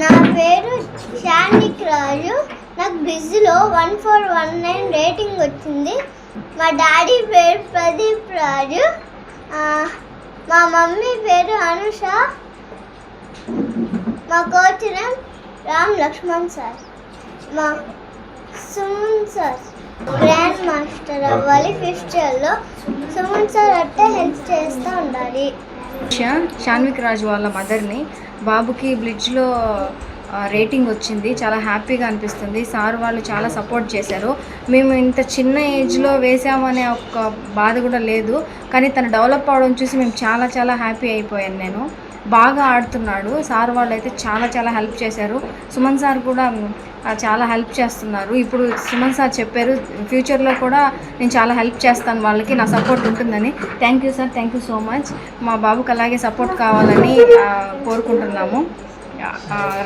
నా పేరు షానిక్ రాజు నాకు బిజీలో one four one nine rating వచ్చింది. మా డాడీ పేరు ప్రదీప్ రాజు. మా మమ్మీ పేరు అనుష. మా coach name Ram Lakshman sir. మా సుమన్ సార్. గ్రాండ్ మాస్టర్ అవ్వాలి ఫిఫ్త్ ఇయర్లో. సుమన్ సార్ అట్టే హెల్ప్ చేస్తూ ఉండాలి. షాన్విక్ రాజు వాళ్ళ మదర్ని. బాబుకి బ్లిడ్జ్లో రేటింగ్ వచ్చింది. చాలా హ్యాపీగా అనిపిస్తుంది. సార్ వాళ్ళు చాలా సపోర్ట్ చేశారు. మేము ఇంత చిన్న ఏజ్లో వేసామనే ఒక బాధ కూడా లేదు. కానీ తను డెవలప్ అవడం చూసి మేము చాలా చాలా హ్యాపీ అయిపోయాను నేను. బాగా ఆడుతున్నాడు. సార్ వాళ్ళు అయితే చాలా చాలా హెల్ప్ చేశారు. సుమన్ సార్ కూడా చాలా హెల్ప్ చేస్తున్నారు. ఇప్పుడు సుమన్ సార్ చెప్పారు ఫ్యూచర్లో కూడా నేను చాలా హెల్ప్ చేస్తాను వాళ్ళకి నా సపోర్ట్ ఉంటుందని. Thank you sir thank you so much మా బాబుకి అలాగే సపోర్ట్ కావాలని కోరుకుంటున్నాము.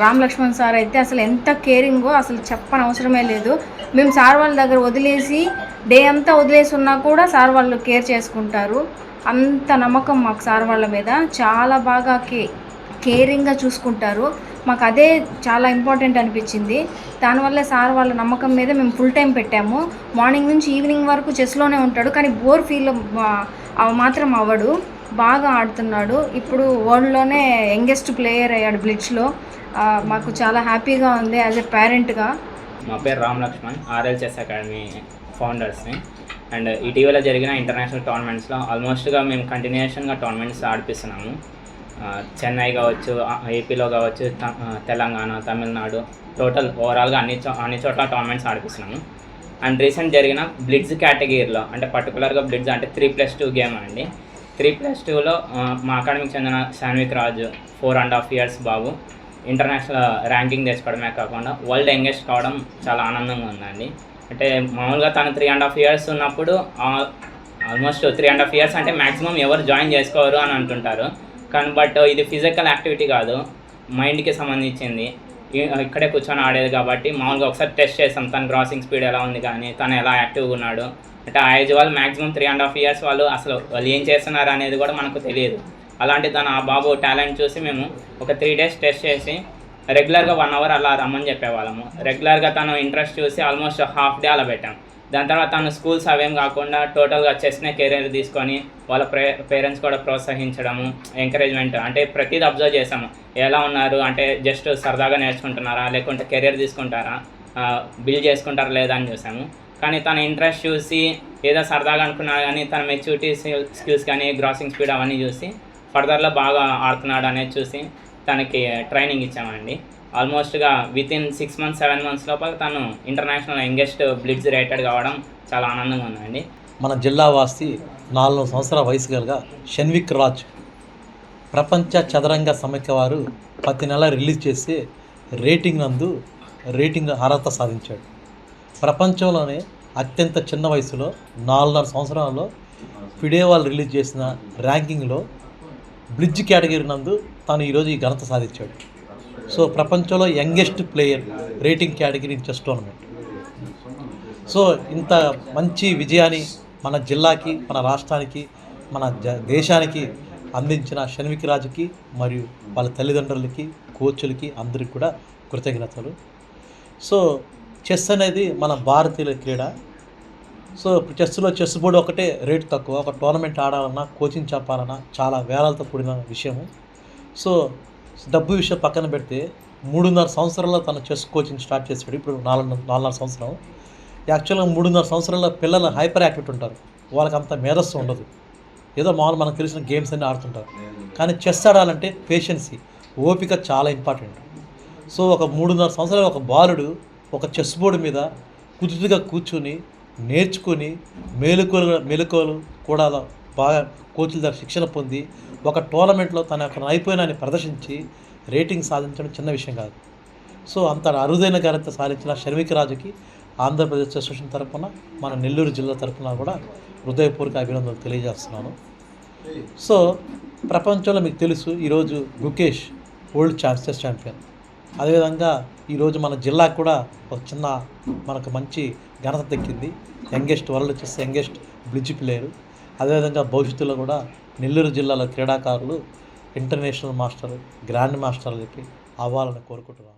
రామ్ లక్ష్మణ్ సార్ అయితే అసలు ఎంత కేరింగో అసలు చెప్పని అవసరమే లేదు. మేము సార్ వాళ్ళ దగ్గర వదిలేసి డే అంతా వదిలేసి ఉన్నా కూడా సార్ వాళ్ళు కేర్ చేసుకుంటారు. అంత నమ్మకం మాకు సార్ వాళ్ళ మీద. చాలా బాగా కే కేరింగ్గా చూసుకుంటారు. మాకు అదే చాలా ఇంపార్టెంట్ అనిపించింది. దానివల్ల సార్ వాళ్ళ నమ్మకం మీద మేము ఫుల్ టైం పెట్టాము. మార్నింగ్ నుంచి ఈవినింగ్ వరకు చెస్లోనే ఉంటాడు. కానీ బోర్ ఫీల్ అవి మాత్రం అవ్వడు. బాగా ఆడుతున్నాడు. ఇప్పుడు వరల్డ్లోనే యంగెస్ట్ ప్లేయర్ అయ్యాడు బ్లిడ్జ్లో మాకు చాలా హ్యాపీగా ఉంది యాజ్ ఎ పేరెంట్గా. మా పేరు Ram Lakshman RL chess academy ఫౌండర్స్ని. And ఇటీవల జరిగిన ఇంటర్నేషనల్ టోర్నమెంట్స్లో ఆల్మోస్ట్గా మేము కంటిన్యూషన్గా టోర్నమెంట్స్ ఆడిపిస్తున్నాము. చెన్నై కావచ్చు ఏపీలో కావచ్చు తెలంగాణ తమిళనాడు టోటల్ ఓవరాల్గా అన్ని చో అన్ని చోట్ల టోర్నమెంట్స్ ఆడిపిస్తున్నాము. అండ్ రీసెంట్ జరిగిన బ్లిడ్జ్ కేటగిరీలో అంటే పర్టికులర్గా బ్లిడ్జ్ అంటే త్రీ ప్లస్ టూ గేమ్ అండి త్రీ ప్లస్ టూలో మా అకాడమీకి చెందిన Shanvik Raju four and half years Babu international ranking తెచ్చుకోవడమే కాకుండా వరల్డ్ యంగెస్ట్ కావడం చాలా ఆనందంగా ఉందండి. అంటే మామూలుగా తను త్రీ అండ్ హాఫ్ ఇయర్స్ ఉన్నప్పుడు almost three and half years అంటే మ్యాక్సిమం ఎవరు జాయిన్ చేసుకోరు అని అంటుంటారు. కానీ బట్ ఇది ఫిజికల్ యాక్టివిటీ కాదు. మైండ్కి సంబంధించింది. ఇక్కడే కూర్చొని ఆడేది కాబట్టి మామూలుగా ఒకసారి టెస్ట్ చేస్తాం. తన క్రాసింగ్ స్పీడ్ ఎలా ఉంది కానీ తను ఎలా యాక్టివ్గా ఉన్నాడు. అంటే ఆ ఏజ్ వాళ్ళు maximum three and half years వాళ్ళు అసలు వాళ్ళు ఏం చేస్తున్నారు అనేది కూడా మనకు తెలియదు. అలాంటి తన ఆ బాబు టాలెంట్ చూసి మేము ఒక త్రీ డేస్ టెస్ట్ చేసి రెగ్యులర్గా వన్ అవర్ అలా రమ్మని చెప్పేవాళ్ళము. రెగ్యులర్గా తను ఇంట్రెస్ట్ చూసి ఆల్మోస్ట్ హాఫ్ డే అలా పెట్టాం. దాని తర్వాత తను స్కూల్స్ అవేం కాకుండా టోటల్గా చెస్నే కెరీర్ తీసుకొని వాళ్ళ ప్రే పేరెంట్స్ కూడా ప్రోత్సహించడము ఎంకరేజ్మెంట్ అంటే ప్రతిది అబ్జర్వ్ చేసాము. ఎలా ఉన్నారు? అంటే జస్ట్ సరదాగా నేర్చుకుంటున్నారా? లేకుంటే కెరీర్ తీసుకుంటారా? బిల్డ్ చేసుకుంటారా లేదా అని చూసాము. కానీ తన ఇంట్రెస్ట్ చూసి ఏదో సరదాగా అనుకున్నా కానీ తన మెచ్యూరిటీ స్కిల్స్ కానీ గ్రాసింగ్ స్పీడ్ అవన్నీ చూసి ఫర్దర్లో బాగా ఆడుతున్నాడు అనేది చూసి తనకి ట్రైనింగ్ ఇచ్చామండి. ఆల్మోస్ట్గా within six months seven months లోపల తను ఇంటర్నేషనల్ యంగెస్ట్ బ్లిడ్జ్ రేటెడ్ కావడం చాలా ఆనందంగా ఉందండి. మన జిల్లా వాసి నాలుగు సంవత్సరాల వయసు గలగా షన్విక్ రాజ్ ప్రపంచ చదరంగ సమైక్య వారు ప్రతి నెల రిలీజ్ చేసే రేటింగ్ నందు రేటింగ్ అర్హత సాధించాడు. ప్రపంచంలోనే అత్యంత చిన్న వయసులో నాలుగున్నర సంవత్సరాల్లో ఫిడే వాళ్ళు రిలీజ్ చేసిన ర్యాంకింగ్లో బ్రిడ్జ్ కేటగిరీ నందు తాను ఈరోజు ఈ ఘనత సాధించాడు. సో ప్రపంచంలో youngest player rating category in chess tournament. So ఇంత మంచి విజయాన్ని మన జిల్లాకి మన రాష్ట్రానికి మన దేశానికి అందించిన షణ్విక్ రాజుకి మరియు వాళ్ళ తల్లిదండ్రులకి కోచ్లకి అందరికి కూడా కృతజ్ఞతలు. సో చెస్ అనేది మన భారతీయుల క్రీడ. సో ఇప్పుడు చెస్లో చెస్ బోర్డు ఒకటే రేటు తక్కువ. ఒక టోర్నమెంట్ ఆడాలన్నా కోచింగ్ చెప్పాలన్నా చాలా వేలాలతో కూడిన విషయము. సో డబ్బు విషయం పక్కన పెడితే మూడున్నర సంవత్సరాల్లో తన చెస్ కోచింగ్ స్టార్ట్ చేసాడు ఇప్పుడు నాలుగు నాలుగున్నర సంవత్సరం. యాక్చువల్గా మూడున్నర సంవత్సరాల పిల్లలు హైపర్ యాక్టివ్ ఉంటారు. వాళ్ళకి అంత మేధస్సు ఉండదు. ఏదో మామూలు మనకు తెలిసిన గేమ్స్ అన్నీ ఆడుతుంటారు. కానీ చెస్ ఆడాలంటే పేషెన్సీ ఓపిక చాలా ఇంపార్టెంట్. సో ఒక మూడున్నర సంవత్సరాల ఒక బాలుడు ఒక చెస్ బోర్డు మీద కుదురుగా కూర్చుని నేర్చుకుని మేలుకోలు మెలుకోలు కూడా బాగా కోచ్ల ద్వారా శిక్షణ పొంది ఒక టోర్నమెంట్లో తన యొక్క నైపుణ్యాన్ని ప్రదర్శించి రేటింగ్ సాధించడం చిన్న విషయం కాదు. సో అంత అరుదైన ఘనత సాధించిన షర్మిక రాజుకి ఆంధ్రప్రదేశ్ అసోసియేషన్ తరఫున మన నెల్లూరు జిల్లా తరఫున కూడా హృదయపూర్వక అభినందనలు తెలియజేస్తున్నాను. సో ప్రపంచంలో మీకు తెలుసు ఈరోజు గుకేష్ వరల్డ్ ఛాన్సెస్ ఛాంపియన్. అదేవిధంగా ఈరోజు మన జిల్లాకు కూడా ఒక చిన్న మనకు మంచి ఘనత దక్కింది. Youngest world chess youngest blitz player. అదేవిధంగా భవిష్యత్తులో కూడా నెల్లూరు జిల్లాలో క్రీడాకారులు ఇంటర్నేషనల్ మాస్టర్ గ్రాండ్ మాస్టర్ చెప్పి అవ్వాలని కోరుకుంటున్నాను.